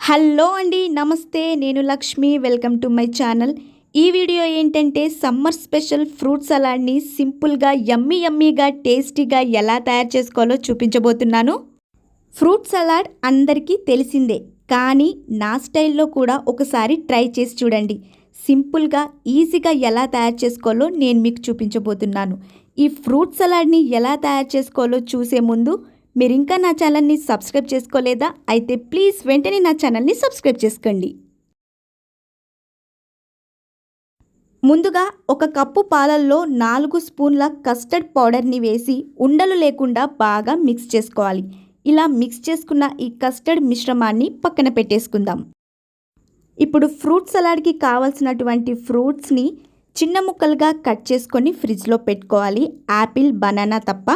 Hello అండి నమస్తే. నేను Lakshmi. Welcome to my channel. ఈ వీడియో ఏంటంటే సమ్మర్ స్పెషల్ ఫ్రూట్ సలాడ్ని సింపుల్గా యమ్మీ యమ్మీగా టేస్టీగా ఎలా తయారు చేసుకోవాలో చూపించబోతున్నాను. ఫ్రూట్ సలాడ్ అందరికీ తెలిసిందే కానీ నా స్టైల్లో కూడా ఒకసారి ట్రై చేసి చూడండి. సింపుల్గా ఈజీగా ఎలా తయారు చేసుకోవాలో నేను మీకు చూపించబోతున్నాను. ఈ ఫ్రూట్ సలాడ్ని ఎలా తయారు చేసుకోవాలో చూసే ముందు మీరు ఇంకా నా ఛానల్ని సబ్స్క్రైబ్ చేసుకోలేదా? అయితే ప్లీజ్ వెంటనే నా ఛానల్ని సబ్స్క్రైబ్ చేసుకోండి. ముందుగా ఒక కప్పు పాలల్లో నాలుగు స్పూన్ల కస్టర్డ్ పౌడర్ని వేసి ఉండలు లేకుండా బాగా మిక్స్ చేసుకోవాలి. ఇలా మిక్స్ చేసుకున్న ఈ కస్టర్డ్ మిశ్రమాన్ని పక్కన పెట్టేసుకుందాం. ఇప్పుడు ఫ్రూట్ సలాడ్కి కావాల్సినటువంటి ఫ్రూట్స్ని చిన్న ముక్కలుగా కట్ చేసుకొని ఫ్రిడ్జ్లో పెట్టుకోవాలి. యాపిల్ బనానా తప్ప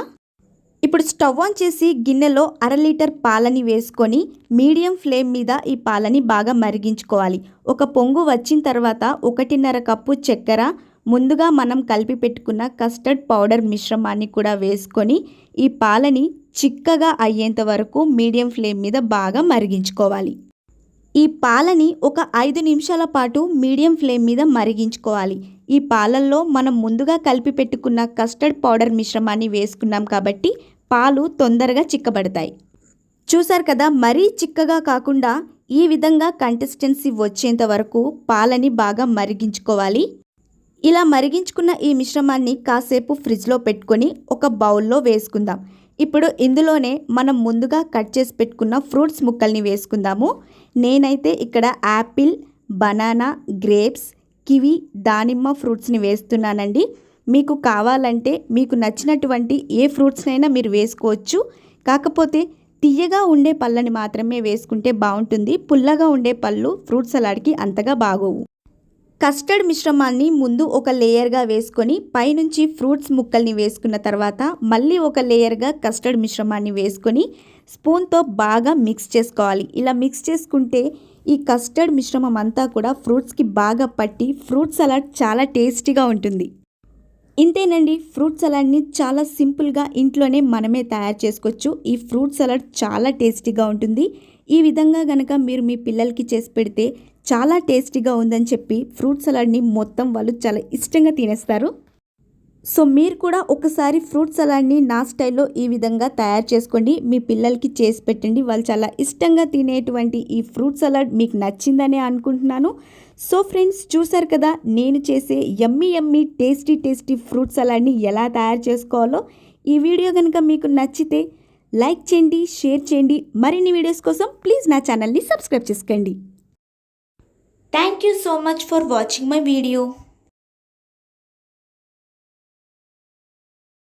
ఇప్పుడు స్టవ్ ఆన్ చేసి గిన్నెలో అర లీటర్ పాలని వేసుకొని మీడియం ఫ్లేమ్ మీద ఈ పాలని బాగా మరిగించుకోవాలి. ఒక పొంగు వచ్చిన తర్వాత ఒకటిన్నర కప్పు చక్కెర ముందుగా మనం కలిపి పెట్టుకున్న కస్టర్డ్ పౌడర్ మిశ్రమాన్ని కూడా వేసుకొని ఈ పాలని చిక్కగా అయ్యేంత వరకు మీడియం ఫ్లేమ్ మీద బాగా మరిగించుకోవాలి. ఈ పాలని ఒక ఐదు నిమిషాల పాటు మీడియం ఫ్లేమ్ మీద మరిగించుకోవాలి. ఈ పాలల్లో మనం ముందుగా కలిపి పెట్టుకున్న కస్టర్డ్ పౌడర్ మిశ్రమాన్ని వేసుకున్నాం కాబట్టి పాలు తొందరగా చిక్కబడతాయి. చూసారు కదా మరీ చిక్కగా కాకుండా ఈ విధంగా కంటెస్టెన్సీ వచ్చేంత వరకు పాలని బాగా మరిగించుకోవాలి. ఇలా మరిగించుకున్న ఈ మిశ్రమాన్ని కాసేపు ఫ్రిడ్జ్లో పెట్టుకొని ఒక బౌల్లో వేసుకుందాం. ఇప్పుడు ఇందులోనే మనం ముందుగా కట్ చేసి పెట్టుకున్న ఫ్రూట్స్ ముక్కల్ని వేసుకుందాము. నేనైతే ఇక్కడ యాపిల్ బనానా గ్రేప్స్ కివి దానిమ్మ ఫ్రూట్స్ని వేస్తున్నానండి. మీకు కావాలంటే మీకు నచ్చినటువంటి ఏ ఫ్రూట్స్నైనా మీరు వేసుకోవచ్చు. కాకపోతే తీయగా ఉండే పళ్ళని మాత్రమే వేసుకుంటే బాగుంటుంది. పుల్లగా ఉండే పళ్ళు ఫ్రూట్ సలాడ్కి అంతగా బాగోవు. కస్టర్డ్ మిశ్రమాన్ని ముందు ఒక లేయర్గా వేసుకొని పైనుంచి ఫ్రూట్స్ ముక్కల్ని వేసుకున్న తర్వాత మళ్ళీ ఒక లేయర్గా కస్టర్డ్ మిశ్రమాన్ని వేసుకొని స్పూన్తో బాగా మిక్స్ చేసుకోవాలి. ఇలా మిక్స్ చేసుకుంటే ఈ కస్టర్డ్ మిశ్రమం అంతా కూడా ఫ్రూట్స్కి బాగా పట్టి ఫ్రూట్ సలాడ్ చాలా టేస్టీగా ఉంటుంది. ఇంతేనండి ఫ్రూట్ సలాడ్ని చాలా సింపుల్గా ఇంట్లోనే మనమే తయారు చేసుకోవచ్చు. ఈ ఫ్రూట్ సలాడ్ చాలా టేస్టీగా ఉంటుంది. ఈ విధంగా కనుక మీరు మీ పిల్లలకి చేసి పెడితే చాలా టేస్టీగా ఉందని చెప్పి ఫ్రూట్ సలాడ్ని మొత్తం వాళ్ళు చాలా ఇష్టంగా తినేస్తారు. సో మీరు కూడా ఒకసారి ఫ్రూట్ సలాడ్ని నా స్టైల్లో ఈ విధంగా తయారు చేసుకోండి. మీ పిల్లలకి చేసి పెట్టండి. వాళ్ళు చాలా ఇష్టంగా తినేటువంటి ఈ ఫ్రూట్ సలాడ్ మీకు నచ్చిందనే అనుకుంటున్నాను. సో ఫ్రెండ్స్ చూసారు కదా నేను చేసే yummy yummy tasty tasty fruit సలాడ్ని ఎలా తయారు చేసుకోవాలో. ఈ వీడియో కనుక మీకు నచ్చితే లైక్ చేయండి షేర్ చేయండి. మరిన్ని వీడియోస్ కోసం ప్లీజ్ నా ఛానల్ని సబ్స్క్రైబ్ చేసుకోండి. Thank you so much for watching my video